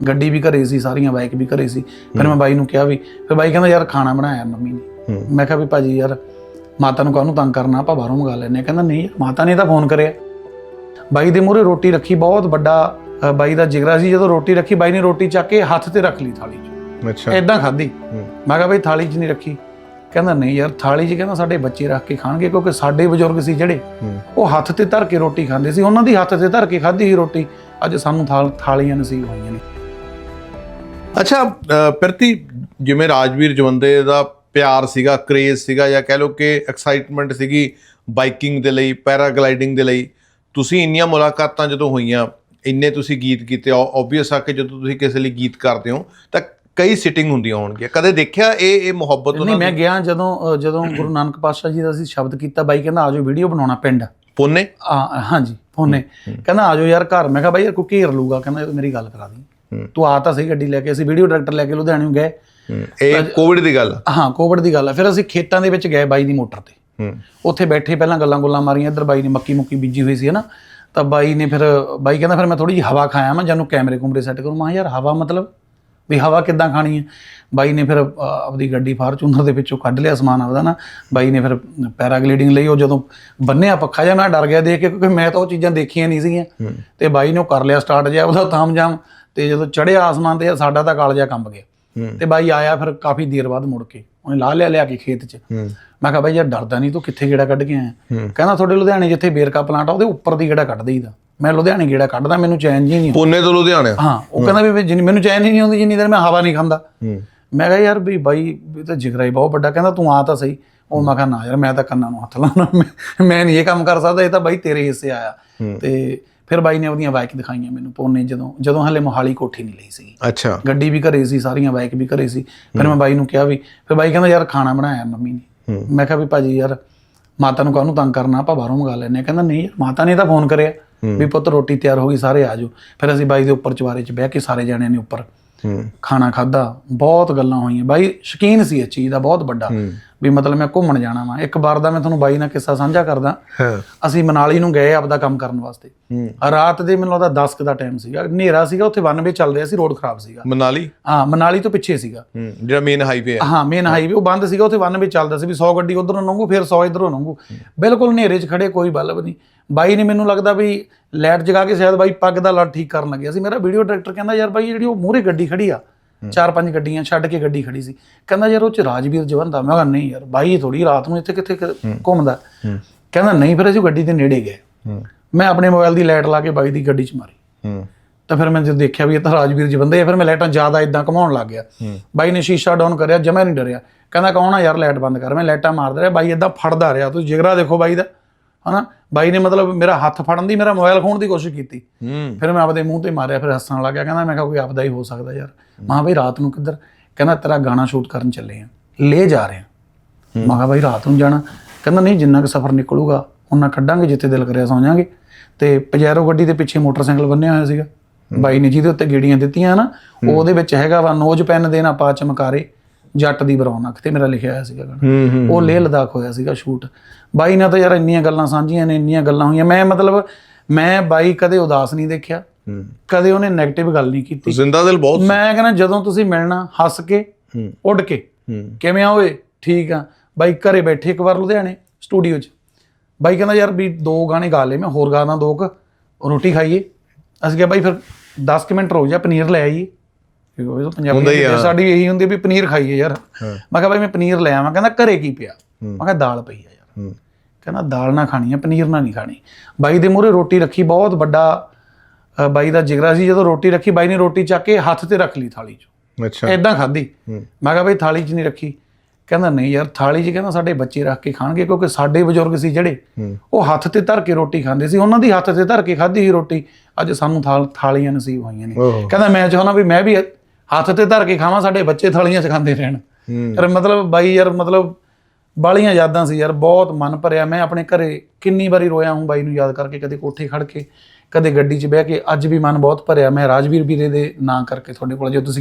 ਗੱਡੀ ਵੀ ਘਰੇ ਸੀ ਸਾਰੀਆਂ ਬਾਈਕ ਵੀ ਘਰੇ ਸੀ। ਫਿਰ ਮੈਂ ਬਾਈ ਨੂੰ ਕਿਹਾ ਵੀ ਫਿਰ ਬਾਈ ਕਹਿੰਦਾ ਯਾਰ ਖਾਣਾ ਬਣਾਇਆ ਮੰਮੀ ਨੇ। ਮੈਂ ਕਿਹਾ ਵੀ ਭਾਜੀ ਯਾਰ ਮਾਤਾ ਨੂੰ ਕਾਹਨੂੰ ਤੰਗ ਕਰਨਾ ਆਪਾਂ ਬਾਹਰੋਂ ਮੰਗਾ ਲੈਨੇ ਕਹਿੰਦਾ ਨਹੀਂ ਮਾਤਾ ਨੇ ਤਾਂ ਫੋਨ ਕਰਿਆ। ਬਾਈ ਦੇ ਮੂਹਰੇ ਰੋਟੀ ਰੱਖੀ ਬਹੁਤ ਵੱਡਾ ਬਾਈ ਦਾ ਜਿਗਰਾ ਸੀ। ਜਦੋਂ ਰੋਟੀ ਰੱਖੀ ਬਾਈ ਨੇ ਰੋਟੀ ਚੱਕ ਕੇ ਹੱਥ ਤੇ ਰੱਖ ਲਈ ਥਾਲੀ 'ਚ। ਅੱਛਾ। ਐਦਾਂ ਖਾਧੀ। ਮੈਂ ਕਿਹਾ ਬਈ ਥਾਲੀ 'ਚ ਨਹੀਂ ਰੱਖੀ। ਕਹਿੰਦਾ ਨਹੀਂ ਯਾਰ ਥਾਲੀ 'ਚ ਕਹਿੰਦਾ ਸਾਡੇ ਬੱਚੇ ਰੱਖ ਕੇ ਖਾਣਗੇ ਕਿਉਂਕਿ ਸਾਡੇ ਬਜ਼ੁਰਗ ਸੀ ਜਿਹੜੇ ਉਹ ਹੱਥ ਤੇ ਧਰ ਕੇ ਰੋਟੀ ਖਾਂਦੇ ਸੀ। ਉਹਨਾਂ ਦੀ ਹੱਥ ਤੇ ਧਰ ਕੇ ਖਾਧੀ ਸੀ ਰੋਟੀ। ਅੱਜ ਸਾਨੂੰ ਥਾਲ ਥਾਲੀਆਂ ਨਸੀਬ ਹੋਈਆਂ ਨੇ। ਅੱਛਾ ਪ੍ਰਤੀ ਜਿਵੇਂ ਰਾਜਵੀਰ ਜਵੰਦੇ ਦਾ ਪਿਆਰ ਸੀਗਾ ਕ੍ਰੇਜ਼ ਸੀਗਾ ਜਾਂ ਕਹਿ ਲਓ ਕਿ ਐਕਸਾਈਟਮੈਂਟ ਸੀਗੀ ਬਾਈਕਿੰਗ ਦੇ ਲਈ ਪੈਰਾਗਲਾਈਡਿੰਗ ਦੇ ਲਈ ਤੁਸੀਂ ਇੰਨੀਆਂ ਮੁਲਾਕਾਤਾਂ ਜਦੋਂ ਹੋਈਆਂ ਇੰਨੇ ਤੁਸੀਂ ਗੀਤ ਕੀਤੇ ਆਬਵੀਅਸ ਆ ਕਿ ਜਦੋਂ ਤੁਸੀਂ ਕਿਸੇ ਲਈ ਗੀਤ ਕਰਦੇ ਹੋ ਤਾਂ ਕਈ ਸਿਟਿੰਗ ਹੁੰਦੀਆਂ ਹੋਣਗੀਆਂ। ਕਦੇ ਦੇਖਿਆ ਇਹ ਇਹ ਮੁਹੱਬਤ ਨਹੀਂ ਉਹਨਾਂ ਮੈਂ ਦੀ? ਗਿਆ ਜਦੋਂ ਜਦੋਂ ਗੁਰੂ ਨਾਨਕ ਪਾਤਸ਼ਾਹ ਜੀ ਦਾ ਅਸੀਂ ਸ਼ਬਦ ਕੀਤਾ ਬਾਈ ਕਹਿੰਦਾ ਆਜੋ ਵੀਡੀਓ ਬਣਾਉਣਾ ਪਿੰਡ। ਪੁੰਨੇ? ਹਾਂਜੀ ਫੋਨੇ ਕਹਿੰਦਾ ਆਜੋ ਯਾਰ ਘਰ। ਮੈਂ ਕਿਹਾ ਬਾਈ ਯਾਰ ਕੋਈ ਘੇਰ ਲੂਗਾ ਕਹਿੰਦਾ ਮੇਰੀ ਗੱਲ ਕਰਾ ਦੀ। ਤੂੰ ਆ ਤਾਂ ਸਹੀ ਗੱਡੀ ਲੈ ਕੇ ਅਸੀਂ ਵੀਡੀਓ ਡਾਇਰੈਕਟਰ ਲੈ ਕੇ ਲੁਧਿਆਣੇ ਗਏ। ਇਹ ਕੋਵਿਡ ਦੀ ਗੱਲ ਆ। ਹਾਂ ਕੋਵਿਡ ਦੀ ਗੱਲ ਹੈ ਫਿਰ ਅਸੀਂ ਖੇਤਾਂ ਦੇ ਵਿੱਚ ਗਏ ਬਾਈ ਦੀ ਮੋਟਰ ਤੇ। ਉੱਥੇ ਬੈਠੇ ਪਹਿਲਾਂ ਗੱਲਾਂ ਗੁੱਲਾਂ ਮਾਰੀਆਂ ਇੱਧਰ ਬਾਈ ਨੇ ਮੱਕੀ ਮੁੱਕੀ ਬੀਜੀ ਹੋਈ ਸੀ ਹਨਾ? ਤਾਂ ਬਾਈ ਨੇ ਫਿਰ ਬਾਈ ਕਹਿੰਦਾ ਫਿਰ ਮੈਂ ਥੋੜੀ ਜਿਹੀ ਹਵਾ ਖਾਇਆ ਮੈਂ ਜਾਨੂੰ ਕੈਮਰੇ ਕੁਮਰੇ ਸੈੱਟ ਕਰੂੰ। ਮੈਂ ਯਾਰ ਹਵਾ ਮਤਲਬ? ਵੀ ਹਵਾ ਕਿੱਦਾਂ ਖਾਣੀ ਹੈ ਬਾਈ ਨੇ ਫਿਰ ਅ, ਆਪਦੀ ਗੱਡੀ ਫਾਰਚੂਨਰ ਦੇ ਵਿੱਚੋਂ ਕੱਢ ਲਿਆ ਸਮਾਨ ਆਪਦਾ ਨਾ ਬਾਈ ਨੇ ਫਿਰ ਪੈਰਾਗਲਾਈਡਿੰਗ ਲਈ ਉਹ ਜਦੋਂ ਬੰਨਿਆ ਪੱਖਾ ਜਿਹਾ ਮੈਂ ਡਰ ਗਿਆ ਦੇਖ ਕੇ ਕਿਉਂਕਿ ਮੈਂ ਤਾਂ ਉਹ ਚੀਜ਼ਾਂ ਦੇਖੀਆਂ ਨਹੀਂ ਸੀਗੀਆਂ। ਤੇ ਬਾਈ ਨੇ ਉਹ ਕਰ ਲਿਆ ਸਟਾਰਟ ਜਿਹਾ ਉਹਦਾ ਤਾਮਜਾਮ ਤੇ ਜਦੋਂ ਚੜਿਆ ਆਸਮਾਨ ਤੇ ਸਾਡਾ ਤਾਂ ਕਾਲਜਾ ਕੰਬ ਗਿਆ। ਤੇ ਬਾਈ ਆਇਆ ਫਿਰ ਕਾਫੀ ਦੇਰ ਬਾਅਦ ਮੁੜ ਕੇ ਉਹਨੇ ਲਾ ਲਿਆ ਲਿਆ ਕੇ ਖੇਤ 'ਚ। ਮੈਂ ਕਿਹਾ ਬਾਈ ਯਾਰ ਡਰਦਾ ਨਹੀਂ ਤੂੰ ਕਿੱਥੇ ਗੇੜਾ ਕੱਢ ਕੇ ਆਇਆ। ਕਹਿੰਦਾ ਤੁਹਾਡੇ ਲੁਧਿਆਣੇ ਜਿੱਥੇ ਬੇਰਕਾ ਪਲਾਂਟ ਆ ਉਹਦੇ ਉੱਪਰ ਦੀ ਗੇੜਾ ਕੱਢ ਦੇਈਦਾ। ਮੈਂ ਲੁਧਿਆਣੇ ਗੇੜਾ ਕੱਢਦਾ ਮੈਨੂੰ ਚੈਨ ਜੀ ਨਹੀਂ ਪੁੰਨੇ ਤੋਂ ਲੁਧਿਆਣੇ ਹਾਂ ਉਹ ਕਹਿੰਦਾ ਵੀ ਜਿੰਨੀ ਮੈਨੂੰ ਚੈਨ ਹੀ ਨਹੀਂ ਆਉਂਦੀ ਜਿੰਨੀ ਦੇਰ ਮੈਂ ਹਵਾ ਨਹੀਂ ਖਾਂਦਾ। ਮੈਂ ਕਿਹਾ ਯਾਰ ਵੀ ਬਾਈ ਇਹ ਤਾਂ ਜਿਗਰਾ ਹੀ ਬਹੁਤ ਵੱਡਾ ਕਹਿੰਦਾ ਤੂੰ ਆ ਤਾਂ ਸਹੀ। ਉਹ ਮੈਂ ਕਿਹਾ ਨਾ ਯਾਰ ਮੈਂ ਤਾਂ ਕੰਨਾਂ ਨੂੰ ਹੱਥ ਲਾਉਣਾ। ਮੈਂ- ਨਹੀਂ ਇਹ ਕੰਮ ਕਰ ਸਕਦਾ ਇਹ ਤਾਂ ਬਾਈ ਤੇਰੇ ਹਿੱਸੇ ਆਇਆ। ਤੇ ਫਿਰ ਬਾਈ ਨੇ ਉਹਦੀਆਂ ਬਾਈਕ ਦਿਖਾਈਆਂ ਮੈਨੂੰ ਪੋਨੇ ਜਦੋਂ ਜਦੋਂ ਹਲੇ ਮੋਹਾਲੀ ਕੋਠੀ ਨਹੀਂ ਲਈ ਸੀ ਅੱਛਾ। ਗੱਡੀ ਵੀ ਘਰੇ ਸੀ ਸਾਰੀਆਂ ਬਾਈਕ ਵੀ ਘਰੇ ਸੀ। ਫਿਰ ਮੈਂ ਬਾਈ ਨੂੰ ਕਿਹਾ ਵੀ ਫਿਰ ਬਾਈ ਕਹਿੰਦਾ ਯਾਰ ਖਾਣਾ ਬਣਾਇਆ ਮੰਮੀ ਨੇ। ਮੈਂ ਕਿਹਾ ਵੀ ਭਾਜੀ ਯਾਰ ਮਾਤਾ ਨੂੰ ਕਾਹਨੂੰ ਤੰਗ ਕਰਨਾ? ਆਪਾਂ ਬਾਹਰੋਂ ਮੰਗਾ ਲੈਨੇ ਕਹਿੰਦਾ ਨਹੀਂ ਯਾਰ ਮਾਤਾ ਨੇ ਤਾਂ ਫੋਨ ਕਰਿਆ। ਵੀ ਪੁੱਤ ਰੋਟੀ ਤਿਆਰ ਹੋ ਗਈ ਸਾਰੇ ਆ ਜਾਓ। ਫਿਰ ਅਸੀਂ ਬਾਈ ਦੇ ਉੱਪਰ ਚਵਾਰੇ 'ਚ ਬਹਿ ਕੇ ਸਾਰੇ ਜਾਣਿਆਂ ਨੇ ਉੱਪਰ ਖਾਣਾ ਖਾਦਾ ਬਹੁਤ ਗੱਲਾਂ ਹੋਈਆਂ। ਬਾਈ ਸ਼ਕੀਨ ਸੀ ਇਸ ਚੀਜ਼ ਦਾ ਬਹੁਤ ਵੱਡਾ। ਵੀ ਮਤਲਬ ਮੈਂ ਘੁੰਮਣ ਜਾਣਾ ਵਾ। ਇੱਕ ਵਾਰ ਦਾ ਮੈਂ ਤੁਹਾਨੂੰ ਬਾਈ ਨਾਲ ਕਿੱਸਾ ਸਾਂਝਾ ਕਰਦਾ। ਹਾਂ। ਅਸੀਂ ਮਨਾਲੀ ਨੂੰ ਗਏ ਆਪਦਾ ਕੰਮ ਕਰਨ ਵਾਸਤੇ। ਹੂੰ। ਰਾਤ ਦੇ ਮੈਨੂੰ ਲੱਗਦਾ 10 ਕੁ ਦਾ ਟਾਈਮ ਸੀਗਾ। ਹਨੇਰਾ ਸੀਗਾ ਉੱਥੇ ਵਨ ਵੇ ਚੱਲ ਰਿਹਾ ਸੀ ਰੋਡ ਖਰਾਬ ਸੀਗਾ। ਮਨਾਲੀ? ਹਾਂ ਮਨਾਲੀ ਤੋਂ ਪਿੱਛੇ ਸੀਗਾ। ਜਿਹੜਾ ਮੇਨ ਹਾਈਵੇ ਹੈ ਹਾਂ ਮੇਨ ਹਾਈਵੇ ਉਹ ਬੰਦ ਸੀਗਾ ਉੱਥੇ ਵਨ ਵੀ ਚੱਲਦਾ ਸੀ ਵੀ 100 ਗੱਡੀ ਉਧਰੋਂ ਲੰਘੂ ਫਿਰ 100 ਇਧਰੋਂ ਲੰਘੂ। ਬਿਲਕੁਲ ਹਨੇਰੇ 'ਚ ਖੜੇ ਕੋਈ ਬਲਬ ਨਹੀਂ। ਬਾਈ ਨੇ ਮੈਨੂੰ ਲੱਗਦਾ ਵੀ ਲਾਈਟ ਜਗਾ ਕੇ ਸ਼ਾਇਦ ਬਾਈ ਪੱਗ ਦਾ ਲੜ ਠੀਕ ਕਰਨ ਲੱਗਿਆ ਸੀ। ਮੇਰਾ ਵੀਡੀਓ ਡਾਇਰੈਕਟਰ ਕਹਿੰਦਾ ਯਾਰ ਬਾਈ ਜਿਹੜੀ ਉਹ ਮੂਹਰੇ ਗੱਡੀ ਖੜੀ ਆ ਚਾਰ ਪੰਜ ਗੱਡੀਆਂ ਛੱਡ ਕੇ ਗੱਡੀ ਖੜੀ ਸੀ। ਕਹਿੰਦਾ ਯਾਰ ਉਹ ਚ ਰਾਜਵੀਰ ਜਵੰਦਾ ਮੈਂ ਕਿਹਾ ਨਹੀਂ ਯਾਰ ਬਾਈ ਥੋੜੀ ਰਾਤ ਨੂੰ ਇੱਥੇ ਕਿੱਥੇ ਘੁੰਮਦਾ। ਕਹਿੰਦਾ ਨਹੀਂ ਫਿਰ ਅਸੀਂ ਗੱਡੀ ਦੇ ਨੇੜੇ ਗਏ। ਮੈਂ ਆਪਣੇ ਮੋਬਾਈਲ ਦੀ ਲਾਈਟ ਲਾ ਕੇ ਬਾਈ ਦੀ ਗੱਡੀ 'ਚ ਮਾਰੀ। ਤਾਂ ਫਿਰ ਮੈਂ ਜਦੋਂ ਦੇਖਿਆ ਵੀ ਇਹ ਤਾਂ ਰਾਜਵੀਰ ਜੀ ਬੰਦੇ ਆ ਫਿਰ ਮੈਂ ਲਾਈਟਾਂ ਜ਼ਿਆਦਾ ਇਦਾਂ ਘਮਾਉਣ ਲੱਗ ਗਿਆ। ਬਾਈ ਨੇ ਸ਼ੀਸ਼ਾ ਡਾਊਨ ਕਰਿਆ ਜਮਾ ਨਹੀਂ ਡਰਿਆ। ਕਹਿੰਦਾ ਕੌਣ ਆ ਯਾਰ ਲਾਈਟ ਬੰਦ ਕਰ। ਮੈਂ ਲਾਈਟਾਂ ਮਾਰਦਾ ਰਿਹਾ ਬਾਈ ਇਦਾਂ ਫੜਦਾ ਰਿਹਾ। ਤੁਸੀਂ ਜਿਗਰਾ ਦੇਖੋ ਬਾਈ ਦਾ। ਹਨਾ? ਬਾਈ ਨੇ ਮਤਲਬ ਮੇਰਾ ਹੱਥ ਫੜਨ ਦੀ ਮੇਰਾ ਮੋਬਾਈਲ ਖੋਣ ਦੀ ਕੋਸ਼ਿਸ਼ ਕੀਤੀ। ਫਿਰ ਮੈਂ ਆਪਦੇ ਮੂੰਹ ਤੇ ਮਾਰਿਆ ਫਿਰ ਹੱਸਣ ਲੱਗ ਗਿਆ ਕਹਿੰਦਾ ਮੈਂ ਕਿਹਾ ਕੋਈ ਆਪਦਾ ਹੀ ਹੋ ਸਕਦਾ ਯਾਰ। ਮਾਂ ਬਈ ਰਾਤ ਨੂੰ ਕਿੱਧਰ? ਕਹਿੰਦਾ ਤੇਰਾ ਗਾਣਾ ਸ਼ੂਟ ਕਰਨ ਚੱਲੇ ਆ। ਲੈ ਜਾ ਰਹੇ ਆ। ਮੈਂ ਕਿਹਾ ਬਾਈ ਰਾਤ ਨੂੰ ਜਾਣਾ। ਕਹਿੰਦਾ ਨਹੀਂ ਜਿੰਨਾ ਕੁ ਸਫ਼ਰ ਨਿਕਲੂਗਾ ਉਹਨਾਂ ਕੱਢਾਂਗੇ ਜਿੱਥੇ ਦਿਲ ਕਰਿਆ ਸੌਂ ਜਾਾਂਗੇ ਤੇ ਪਜੈਰੋ ਗੱਡੀ ਦੇ ਪਿੱਛੇ ਮੋਟਰਸਾਈਕਲ ਬੰਨਿਆ ਹੋਇਆ ਸੀਗਾ। ਬਾਈ ਨੇ ਜਿਹਦੇ ਉੱਤੇ ਗੇੜੀਆਂ ਦਿੱਤੀਆਂ ਨਾ ਉਹਦੇ ਵਿੱਚ ਹੈਗਾ ਵਾ ਨੋਜ ਪੈਨ ਦੇਣਾ ਪਾ ਚਮਕਾਰੇ। ਜੱਟ ਦੀ ਬਰੌਨਕ ਤੇ ਮੇਰਾ ਲਿਖਿਆ ਹੋਇਆ ਸੀਗਾ ਗਾਣਾ। ਉਹ ਲੇਹ ਲਦਾਖ ਹੋਇਆ ਸੀਗਾ ਸ਼ੂਟ। ਬਾਈ ਨਾਲ ਤਾਂ ਯਾਰ ਇੰਨੀਆਂ ਗੱਲਾਂ ਸਾਂਝੀਆਂ ਨੇ ਇੰਨੀਆਂ ਗੱਲਾਂ ਹੋਈਆਂ। ਮੈਂ ਮਤਲਬ ਮੈਂ ਬਾਈ ਕਦੇ ਉਦਾਸ ਨਹੀਂ ਦੇਖਿਆ। ਕਦੇ ਉਹਨੇ 네ਗੇਟਿਵ ਗੱਲ ਨਹੀਂ ਕੀਤੀ। ਜ਼ਿੰਦਾ ਦਿਲ ਬਹੁਤ ਮੈਂ ਕਹਿੰਦਾ ਜਦੋਂ ਤੁਸੀਂ ਮਿਲਣਾ ਹੱਸ ਕੇ ਉੱਡ ਕੇ ਕਿਵੇਂ ਆ ਓਏ? ਠੀਕ ਆ। ਬਾਈ ਘਰੇ ਬੈਠੇ ਇੱਕ ਵਾਰ ਲੁਧਿਆਣੇ ਸਟੂਡੀਓ 'ਚ। ਬਾਈ ਕਹਿੰਦਾ ਯਾਰ ਵੀ ਦੋ ਗਾਣੇ ਗਾ ਲਏ ਮੈਂ ਹੋਰ ਗਾਣਾ ਦੋ ਕੁ। ਰੋਟੀ ਖਾਈਏ। ਅਸੀਂ ਕਿਹਾ ਬਾਈ ਫਿਰ 10 ਕੁ ਮਿੰਟ ਰੁਕ ਜਾ ਪਨੀਰ ਲੈ ਆਈਏ। ਉਹ ਤਾਂ ਪੰਜਾਬੀ ਸਾਡੀ ਇਹੀ ਹੁੰਦੀ ਵੀ ਪਨੀਰ ਖਾਈਏ ਯਾਰ। ਮੈਂ ਕਿਹਾ ਬਾਈ ਮੈਂ ਪਨੀਰ ਲੈ ਆਵਾਂ ਕਹਿੰਦਾ ਘਰੇ ਕੀ ਪਿਆ। ਮੈਂ ਕਿਹਾ ਦਾਲ ਪਈ ਆ ਯਾਰ। ਕਹਿੰਦਾ ਦਾਲ ਨਾ ਖਾਣੀ ਆ ਪਨੀਰ ਨਾ ਨਹੀਂ ਖਾਣੀ। ਬਾਈ ਦੇ ਮੂਹਰੇ ਰੋਟੀ ਰੱਖੀ ਬਹੁਤ ਵੱਡਾ ਬਾਈ ਦਾ ਜਿਗਰਾ ਸੀ। ਜਦੋਂ ਰੋਟੀ ਰੱਖੀ ਬਾਈ ਨੇ ਰੋਟੀ ਚੱਕ ਕੇ ਹੱਥ ਤੇ ਰੱਖ ਲਈ ਥਾਲੀ 'ਚ। ਅੱਛਾ। ਐਦਾਂ ਖਾਧੀ। ਮੈਂ ਕਿਹਾ ਬਾਈ ਥਾਲੀ 'ਚ ਨਹੀਂ ਰੱਖੀ। ਕਹਿੰਦਾ ਨਹੀਂ ਯਾਰ ਥਾਲੀ 'ਚ ਕਹਿੰਦਾ ਸਾਡੇ ਬੱਚੇ ਰੱਖ ਕੇ ਖਾਣਗੇ ਕਿਉਂਕਿ ਸਾਡੇ ਬਜ਼ੁਰਗ ਸੀ ਜਿਹੜੇ ਉਹ ਹੱਥ ਤੇ ਧਰ ਕੇ ਰੋਟੀ ਖਾਂਦੇ ਸੀ। ਉਹਨਾਂ ਦੀ ਹੱਥ ਤੇ ਧਰ ਕੇ ਖਾਧੀ ਸੀ ਰੋਟੀ। ਅੱਜ ਸਾਨੂੰ ਥਾਲ ਥਾਲੀਆਂ ਨਸੀਬ ਹੋਈਆਂ ਨੇ। ਕਹਿੰਦਾ ਮੈਂ ਚਾਹੁੰਦਾ ਵੀ ਮੈਂ ਵੀ ਹੱਥ ਤੇ ਧਰ ਕੇ ਖਾਵਾਂ ਸਾਡੇ ਬੱਚੇ ਥਾਲੀਆਂ 'ਚ ਖਾਂਦੇ ਰਹਿਣ ਯਾਰ ਮਤਲਬ ਬਾਈ ਯਾਰ ਮਤਲਬ ਬਾਲੀਆਂ ਯਾਦਾਂ ਸੀ ਯਾਰ ਬਹੁਤ ਮਨ ਭਰਿਆ। ਮੈਂ ਆਪਣੇ ਘਰੇ ਕਿੰਨੀ ਵਾਰੀ ਰੋਇਆ ਹੂੰ ਬਾਈ ਨੂੰ ਯਾਦ ਕਰਕੇ ਕਦੇ ਕੋਠੇ ਖੜ ਕੇ ਕਦੇ ਗੱਡੀ 'ਚ ਬਹਿ ਕੇ ਅੱਜ ਵੀ ਮਨ ਬਹੁਤ ਭਰਿਆ। ਮੈਂ ਰਾਜਵੀਰ ਵੀਰੇ ਦੇ ਨਾਂ ਕਰਕੇ ਤੁਹਾਡੇ ਕੋਲ ਜੇ ਤੁਸੀਂ